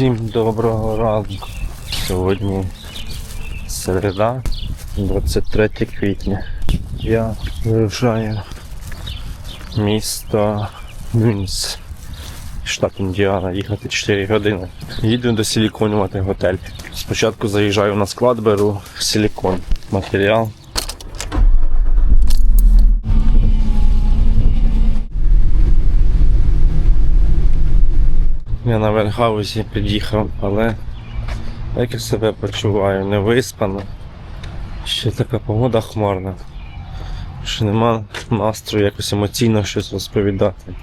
Всім доброго ранку. Сьогодні середа, 23 квітня. Я виїжджаю місто Мюнс, штат Індіана, їхати 4 години. Їду до силіконювати готель. Спочатку заїжджаю на склад, беру силікон, матеріал. Я на вергаузі під'їхав, але як я себе почуваю, не виспано. Ще така погода хмарна. Що нема настрою якось емоційно щось розповідати.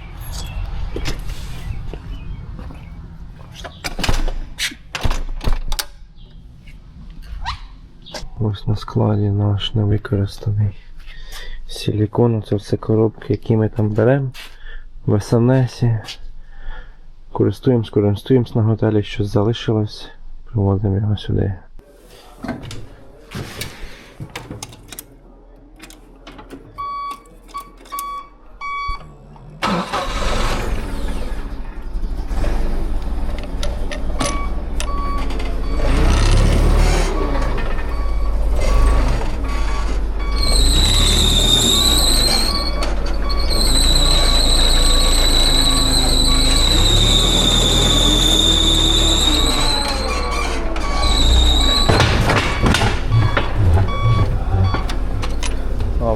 Ось на складі наш невикористаний силікон. Це все коробки, які ми там беремо в СНСі. Користуємось, користуємось на готелі, що залишилось. приводимо його сюди.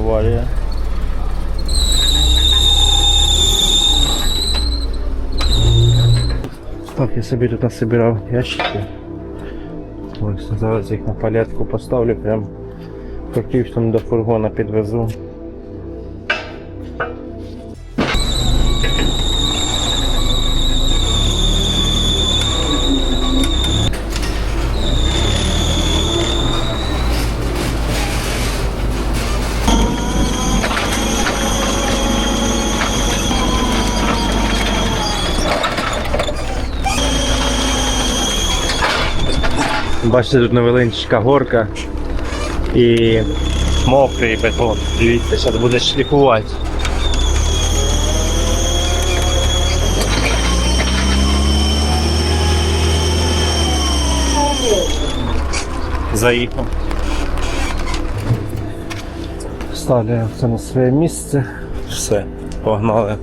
Аварія. Так, я собі тут насобирав ящики. Ось зараз їх на палятку поставлю, прям практично до фургона підвезу. Бачите, тут невеличка горка і мокрий бетон. Дивіться, зараз буде шліфувати. Заїхав. Ставляю це на своє місце. Все, погнали.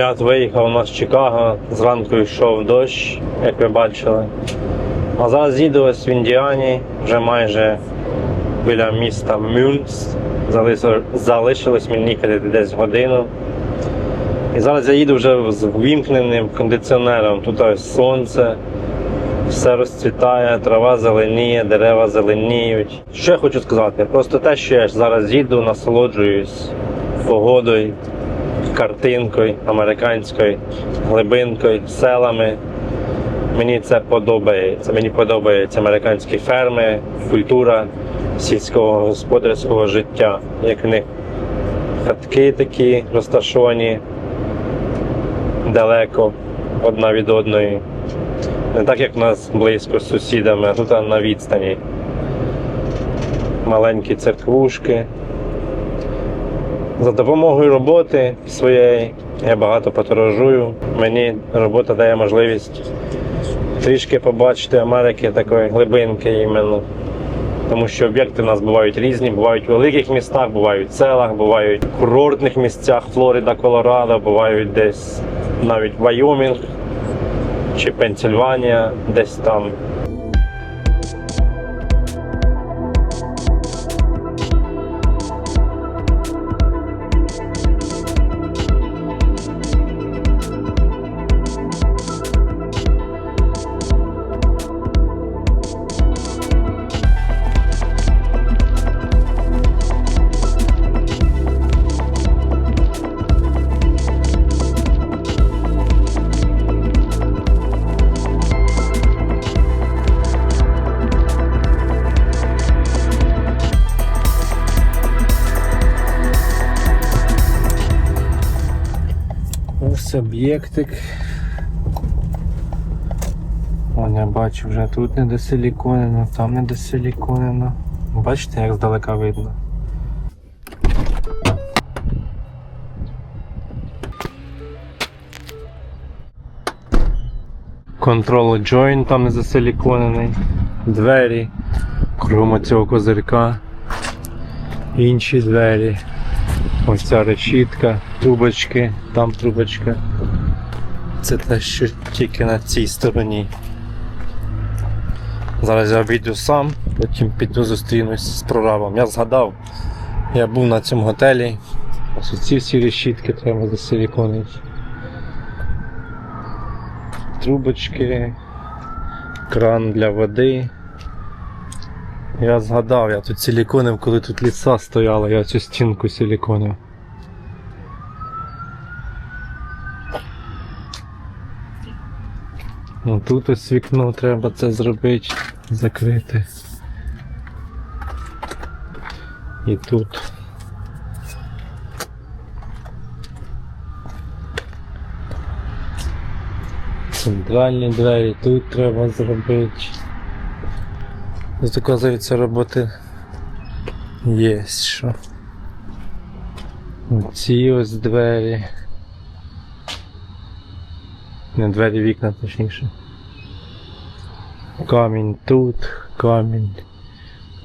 Я от виїхав у нас з Чикаго, зранку йшов дощ, як ви бачили. А зараз їду ось в Індіані, вже майже біля міста Мюнс. Залишилось- мені їхати десь годину. І зараз я їду вже з ввімкненим кондиціонером. Тут ось сонце, все розцвітає, трава зеленіє, дерева зеленіють. Що я хочу сказати? Просто те, що я зараз їду, насолоджуюсь погодою, картинкою американською, глибинкою, селами. Мені це подобається. Мені подобаються американські ферми, культура сільського господарського життя, як в них хатки такі розташовані далеко одна від одної. Не так, як в нас близько з сусідами, а тут на відстані. Маленькі церквушки. За допомогою роботи своєї я багато подорожую. Мені робота дає можливість трішки побачити Америки такої глибинки іменно. Тому що об'єкти у нас бувають різні, бувають в великих містах, бувають в селах, бувають в курортних місцях Флорида, Колорадо, бувають десь навіть Вайомінг чи Пенсильванія, десь там. Ось об'єктик. Вон я бачу вже тут не досиліконено, там не досиліконено. Бачите, як здалека видно. Control joint там не засиліконений. Двері. Кругом цього козирка. Інші двері. Ось ця решітка, трубочки, там трубочка. Це те, що тільки на цій стороні. Зараз я обійду сам, потім піду зустрінусь з прорабом. Я згадав, я був на цьому готелі. Ось ці всі решітки треба засиліконити. Трубочки, кран для води. Я згадав, я тут силіконив, коли тут ліса стояла, я цю стінку силіконив. Ну тут ось вікно треба це зробити, закрити. І тут. Центральні двері тут треба зробити. Тут, роботи є що. Ці ось двері. Не двері вікна точніше. Камінь тут, камінь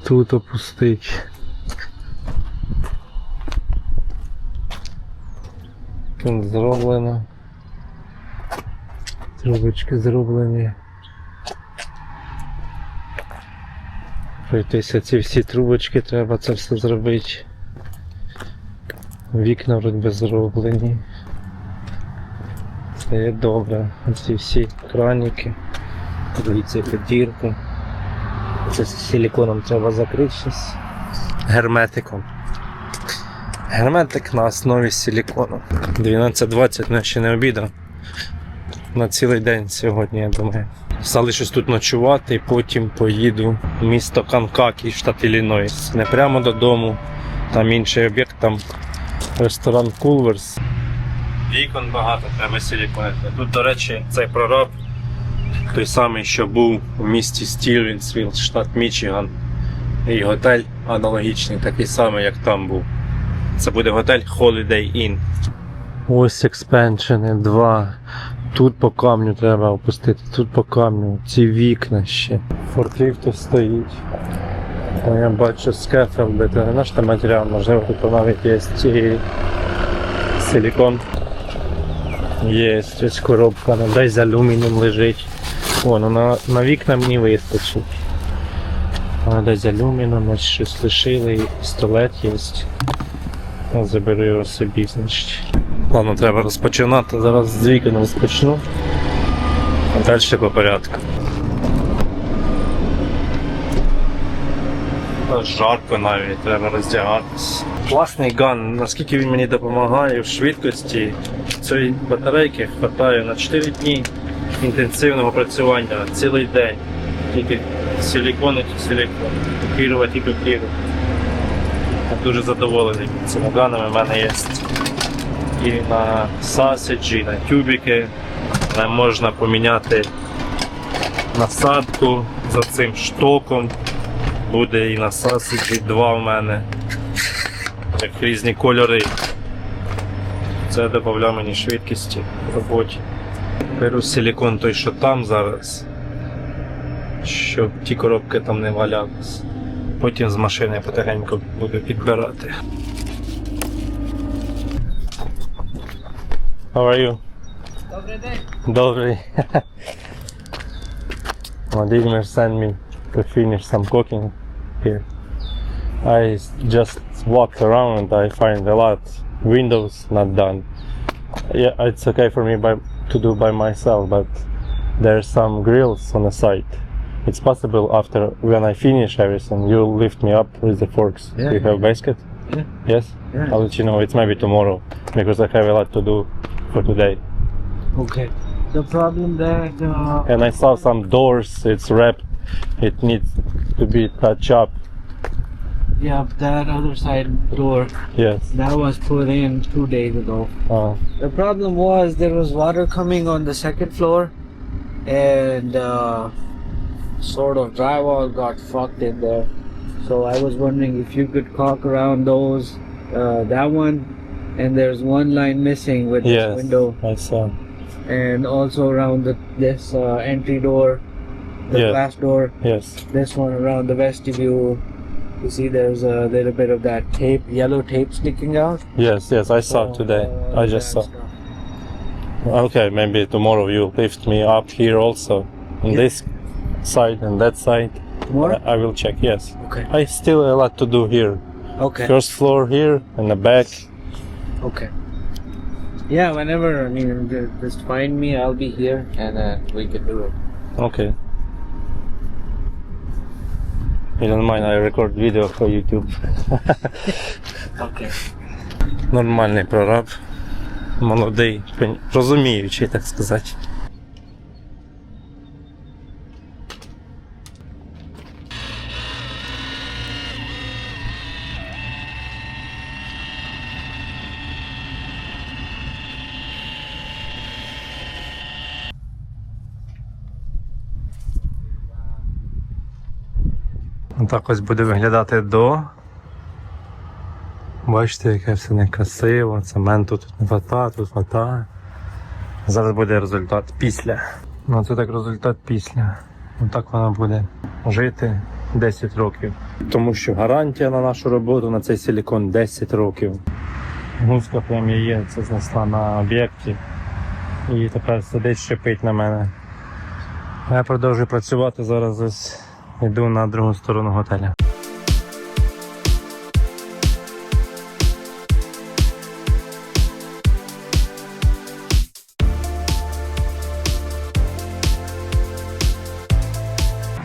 тут опустить. Тут зроблено. Трубочки зроблені. Пройтися ці всі трубочки, треба це все зробити. Вікна вроді зроблені. Це є добре. Ці всі краніки. Дивіться, яка дірка. Це силіконом треба закрити щось. Герметиком. Герметик на основі силікону. 12.20 я ще не обідав. На цілий день сьогодні, я думаю. Залишусь тут ночувати і потім поїду в місто Канкакі, штат Іллінойс. Не прямо додому. Там інший об'єкт, там ресторан Кулверс. Вікон багато треба силіконити. Тут, до речі, цей прораб, той самий, що був у місті Стівенсвілл, штат Мічиган. І готель аналогічний, такий самий, як там був. Це буде готель Holiday Inn. Ось експеншени 2. Тут по камню треба опустити, тут по камню, ці вікна ще. Форкліфт тут стоїть. Там я бачу скефи вбити, не наш там матеріал, можливо, тут навіть є і силікон. Є ось коробка, ну, десь з алюмінієм лежить. О, ну на, на вікна мені вистачить. А десь з алюмінієм, ось щось лишили, і пістолет є. Заберу його собі, значить. Ладно, треба розпочинати. Зараз з вікон розпочну. А далі по порядку. Жарко навіть, треба роздягатись. Класний ган, наскільки він мені допомагає в швидкості цієї батарейки хватає на 4 дні інтенсивного працювання цілий день. Тільки силікон і силікон. Копірувати і копірувати. Дуже задоволений цими ганами. У мене є і на сасиджі, і на тюбіки. Не можна поміняти насадку за цим штоком. Буде і на сасиджі два в мене. Як різні кольори. Це додає мені швидкості в роботі. Беру силікон той, що там зараз, щоб ті коробки там не валялись. Потім з машини потихеньку буду підбирати. How are you? Dobry day. Dobry. Vladimir sent me to finish some cooking here. I just walked around and I find a lot windows not done. Yeah, it's okay for me by, to do by myself, but there's some grills on the side. It's possible after when I finish everything, you lift me up with the forks. Yeah, you have yeah. basket? Yeah. Yes. Yeah. I'll let you know. It's maybe tomorrow because I have a lot to do for today. Okay. The problem that uh, and I saw some doors. It's wrapped. It needs to be touched up. Yeah, that other side door Yes. that was put in two days ago. А, The problem was there was water coming on the second floor, and uh, sort of drywall got fucked in there. So I was wondering if you could caulk around those, uh, that one, and there's one line missing with yes. this window, I saw. and also around the, this uh, entry door, the Yeah. glass door. Yes. This one around the vestibule. You see, there's a little bit of that tape, yellow tape sticking out. Yes, yes, I saw So, today. uh, I just saw. stuff. Okay, maybe tomorrow you lift me up here also. On Yeah. this side and that side. Tomorrow? I I will check, yes. Okay. I still a lot to do here. Okay. First floor here and the back. Okay. Yeah, whenever I mean, ju- just find me. I'll be here, and uh, we can do it. Okay. You don't mind I record video for YouTube. Okay. Нормальний прораб. Молодий, пон- розуміючий, так сказати. Отак ось буде виглядати до. Бачите, яке все некрасиво, цементу тут не хватає, тут хватає. Зараз буде результат після. Ну це так результат після. Отак воно буде жити 10 років. Тому що гарантія на нашу роботу на цей силікон 10 років. Гуска прям є, це знесла на об'єкті. І тепер сидить, шипить на мене. Я продовжую працювати зараз ось йду на другу сторону готеля.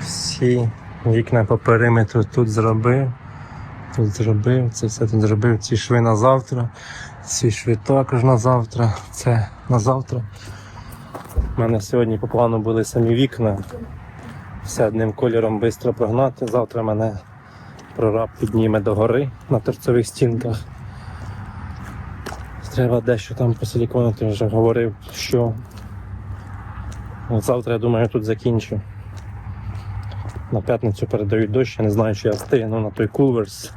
Всі вікна по периметру тут зробив. Тут зробив, це все тут зробив. Ці шви на завтра, ці шви також на завтра, це на завтра. У мене сьогодні по плану були самі вікна. Все одним кольором швидко прогнати. Завтра мене прораб підніме до гори на торцевих стінках. Треба дещо там посиліконити, вже говорив, що завтра, я думаю, тут закінчу. На п'ятницю передають дощ, я не знаю, чи я встигну на той кулверс.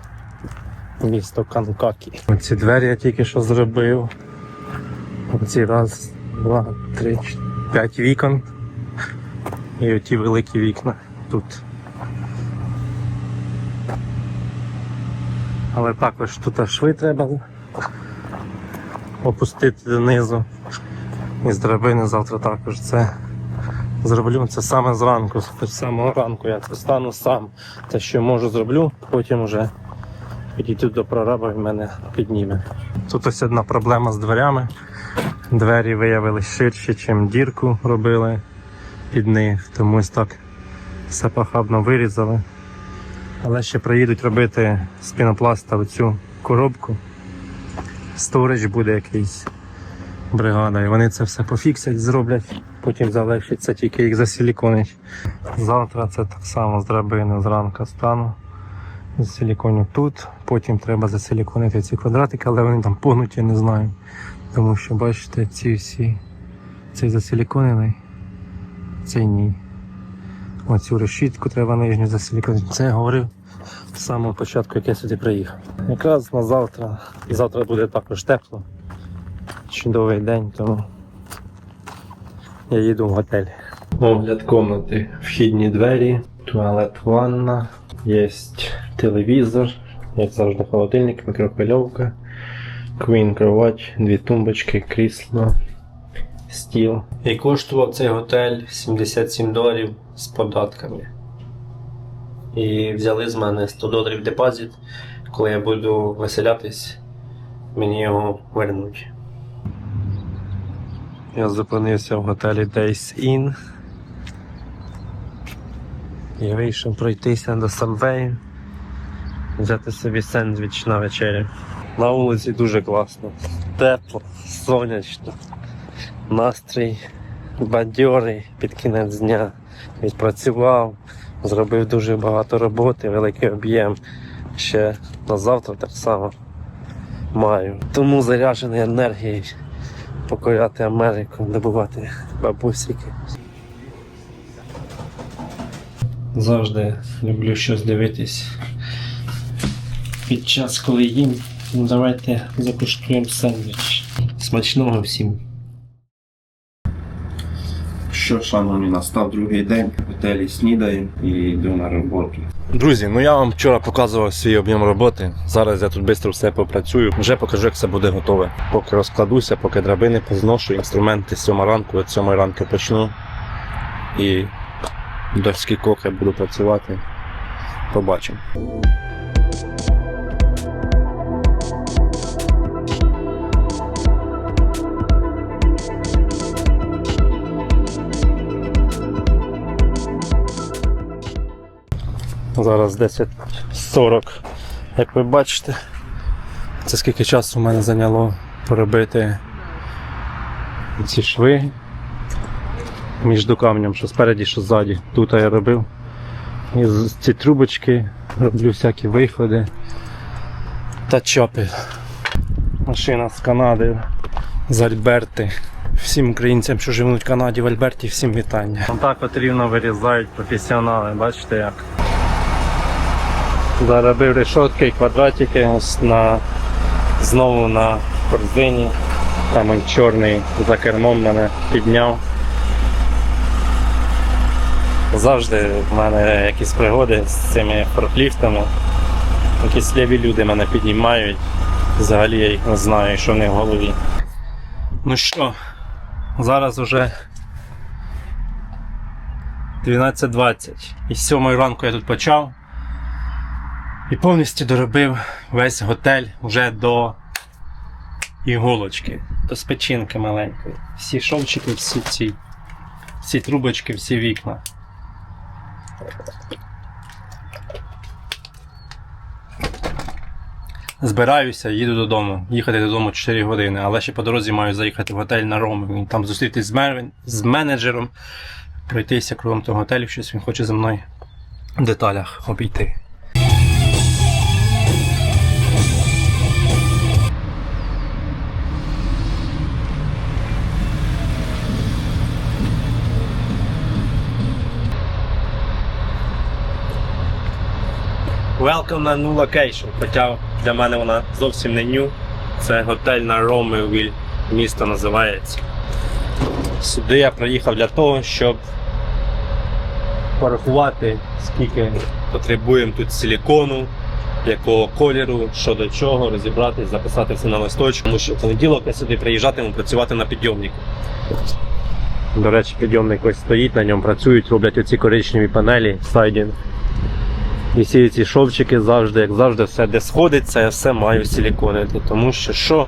Місто Канкакі. Оці двері я тільки що зробив. Оці раз, два, три, п'ять вікон. І оті великі вікна тут. Але також тут шви треба опустити донизу. І з драбини завтра також це зроблю. Це саме зранку, з самого ранку я це стану сам. Те, що можу, зроблю, потім вже підійду до прораба і мене підніме. Тут ось одна проблема з дверями. Двері виявилися ширші, ніж дірку робили під них, тому так все похабно вирізали. Але ще приїдуть робити з пінопласта оцю коробку. Сторич буде якийсь бригада, і вони це все пофіксять, зроблять, потім залишиться тільки їх засиліконить. Завтра це так само з драбини зранку стану. Засиліконю тут, потім треба засиліконити ці квадратики, але вони там погнуті, не знаю. Тому що бачите, ці всі цей засиліконений, цей ні. Оцю решітку треба нижню засиліконити. Це я говорив з самого початку, як я сюди приїхав. Якраз на завтра. І завтра буде також тепло. Чудовий день, тому я їду в готель. Огляд комнати. Вхідні двері, туалет, ванна, є телевізор, як завжди холодильник, мікрохвильовка, квін кровать, дві тумбочки, крісло, стіл. І коштував цей готель 77 доларів з податками. І взяли з мене 100 доларів депозит. Коли я буду виселятись, мені його вернуть. Я зупинився в готелі Days Inn. І вийшов пройтися до Subway, взяти собі сендвіч на вечерю. На вулиці дуже класно. Тепло, сонячно, настрій бадьорий під кінець дня. Відпрацював, зробив дуже багато роботи, великий об'єм. ще на завтра так само маю. Тому заряджений енергією покоряти Америку, добувати бабусики. Завжди люблю щось дивитись. Під час, коли їм, давайте закуштуємо сендвіч. Смачного всім. Що, шановні, настав другий день, в готелі снідаємо і йду на роботу. Друзі, ну я вам вчора показував свій об'єм роботи. Зараз я тут швидко все попрацюю. Вже покажу, як все буде готове. Поки розкладуся, поки драбини позношу, інструменти з 7 ранку, от 7 ранку почну. І до скількох я буду працювати. Побачимо. Зараз 10.40. Як ви бачите, це скільки часу в мене зайняло поробити ці шви між камнем, що спереді, що ззаді. Тут я робив. І ці трубочки роблю всякі виходи та чопи. Машина з Канади, з Альберти. Всім українцям, що живуть в Канаді, в Альберті, всім вітання. Так от рівно вирізають професіонали, бачите як. Заробив решотки і квадратики на, знову на корзині. Там він чорний за кермом мене підняв. Завжди в мене якісь пригоди з цими форкліфтами. Якісь ліві люди мене піднімають. Взагалі я їх не знаю, що в них в голові. Ну що, зараз уже 12.20. І з 7 ранку я тут почав. І повністю доробив весь готель вже до іголочки, до спечинки маленької. Всі шовчики, всі ці, всі трубочки, всі вікна. Збираюся, їду додому. Їхати додому 4 години, але ще по дорозі маю заїхати в готель на Роми. Там зустрітись з, мер... з менеджером, пройтися кругом того готелю, щось він хоче зі мною в деталях обійти. Welcome на new location. Хоча для мене вона зовсім не new. Це готель на Ромевіль, місто називається. Сюди я приїхав для того, щоб порахувати, скільки потребуємо тут силікону, якого кольору, що до чого, розібратись, записати все на листочку. Тому що в понеділок я сюди приїжджатиму працювати на підйомнику. До речі, підйомник ось стоїть, на ньому працюють, роблять оці коричневі панелі, сайдінг. І всі ці шовчики завжди, як завжди, все де сходиться, я все маю силіконити. Тому що що?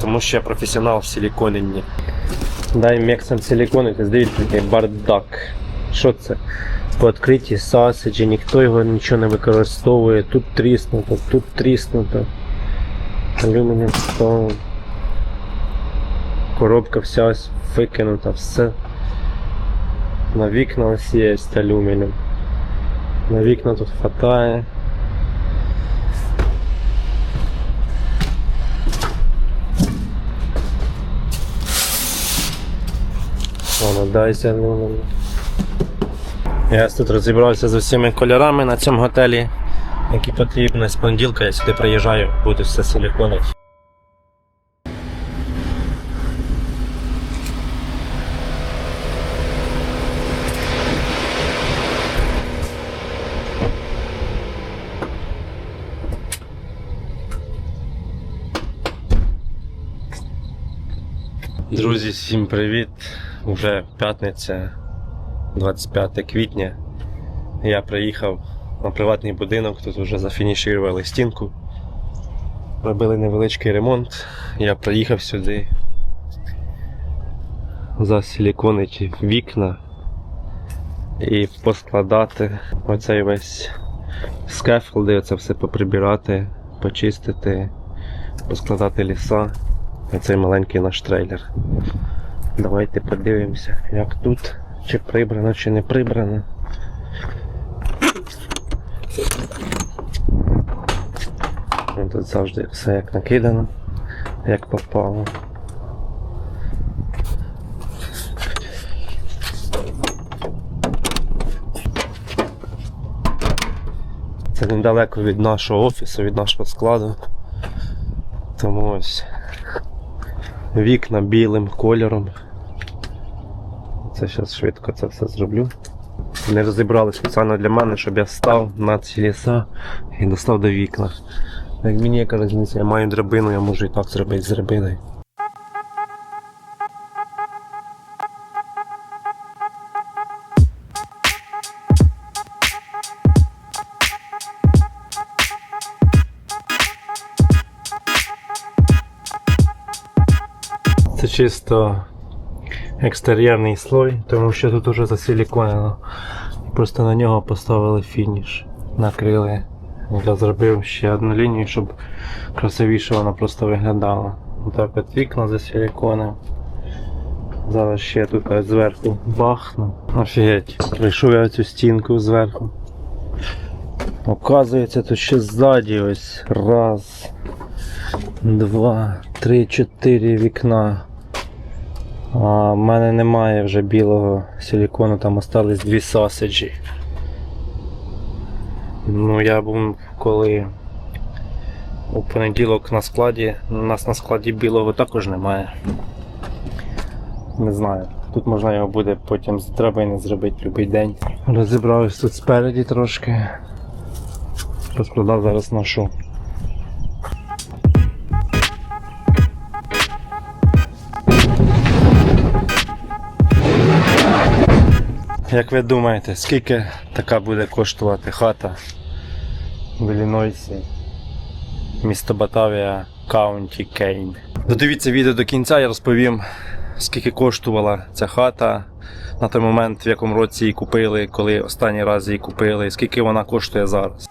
Тому що я професіонал в силіконенні. Дай мексам силіконити, дивіться, який бардак. Що це? По відкритій сасиджі, ніхто його нічого не використовує. Тут тріснуто, тут тріснуто. Алюмініум стоун. Коробка вся ось викинута, все. На вікна ось є алюмініум. На вікна тут хватає. Ладно, дайся, ну, ну. Я тут розібрався з усіма кольорами на цьому готелі, які потрібні. З понеділка я сюди приїжджаю, буду все силіконити. Друзі, всім привіт! Уже п'ятниця, 25 квітня. Я приїхав на приватний будинок, тут вже зафінішували стінку. Робили невеличкий ремонт. Я приїхав сюди засиліконити вікна і поскладати оцей весь скефолди, це все поприбирати, почистити, поскладати ліса. Оцей маленький наш трейлер. Давайте подивимося, як тут, чи прибрано, чи не прибрано. Тут завжди все як накидано, як попало. Це недалеко від нашого офісу, від нашого складу. Тому ось вікна білим кольором. Це зараз швидко це все зроблю. Не розібрали спеціально для мене, щоб я став на ці ліса і достав до вікна. Як мені яка різниця, я маю драбину, я можу і так зробити з драбиною. Це чисто екстер'єрний слой, тому що тут уже засиліконено. Просто на нього поставили фініш, накрили. Я зробив ще одну лінію, щоб красивіше вона просто виглядала. Так от вікна засиліконив. Зараз ще тут зверху бахну. Офігеть, прийшов я цю стінку зверху. Оказується, тут ще ззаді ось раз, два, три, чотири вікна. В мене немає вже білого силікону, там остались дві сасиджі. Ну я був коли у понеділок на складі, у нас на складі білого також немає. Не знаю. Тут можна його буде потім з драбини зробити будь-який день. Розібрався тут спереді трошки. Розкладав зараз ношу. Як ви думаєте, скільки така буде коштувати хата в Іллінойсі, місто Батавія, Каунті Кейн? Додивіться відео до кінця, я розповім, скільки коштувала ця хата на той момент, в якому році її купили, коли останній раз її купили, скільки вона коштує зараз.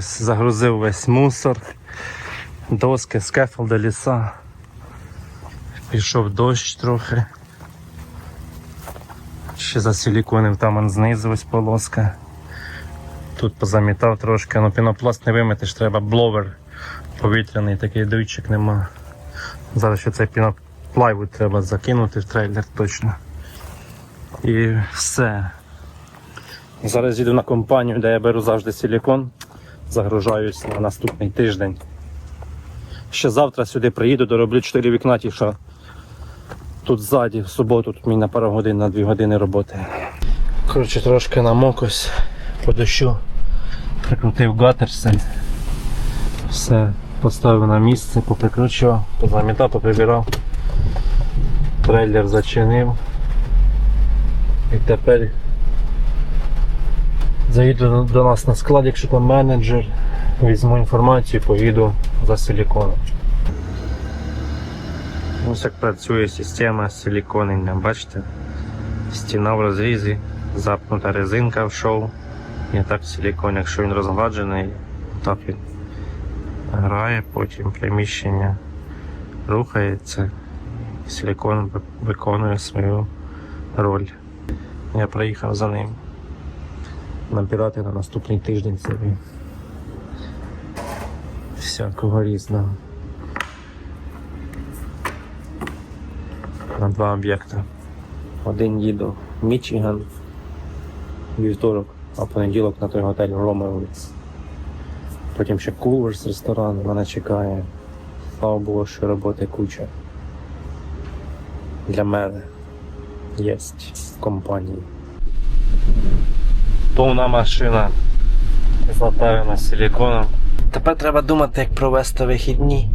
Ось загрузив весь мусор, доски, скефолди, ліса. Пішов дощ трохи. Ще засиліконив там знизу ось полоска. Тут позамітав трошки, ну пінопласт не вимитиш, треба бловер повітряний, такий дуйчик нема. Зараз ще цей піноплайвуд треба закинути в трейлер точно. І все. Зараз їду на компанію, де я беру завжди силікон. Загружаюсь на наступний тиждень. Ще завтра сюди приїду, дороблю 4 вікна, ті, що тут ззаді, в суботу, тут мені на пару годин, на 2 години роботи. Коротше, трошки намок ось по дощу. Прикрутив гатерси. Все поставив на місце, поприкручував, позамітав, поприбирав. Трейлер зачинив. І тепер Заїду до нас на склад, якщо там менеджер, візьму інформацію, поїду за силіконом. Ось як працює система силіконення, бачите? Стіна в розрізі, запнута резинка в шоу. І так силікон, якщо він розгладжений, так він грає, потім приміщення рухається, силікон виконує свою роль. Я приїхав за ним набирати на наступний тиждень собі. Всякого різного. На два об'єкти. Один їду в Мічиган, вівторок, а понеділок на той готель Ромео. Потім ще Кулверс ресторан мене чекає. Слава Богу, що роботи куча. Для мене є компанії повна машина запевнена силіконом. Тепер треба думати, як провести вихідні.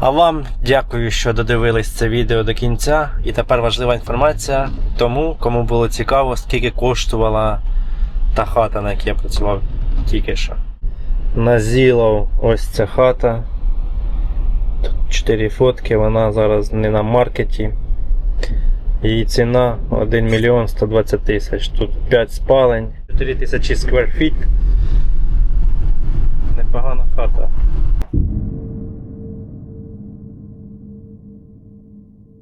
А вам дякую, що додивились це відео до кінця. І тепер важлива інформація тому, кому було цікаво, скільки коштувала та хата, на якій я працював тільки що. На Зілов ось ця хата. Тут 4 фотки, вона зараз не на маркеті. Її ціна 1 мільйон 120 тисяч. Тут 5 спалень, 4 тисячі скверфіт. Непогана хата.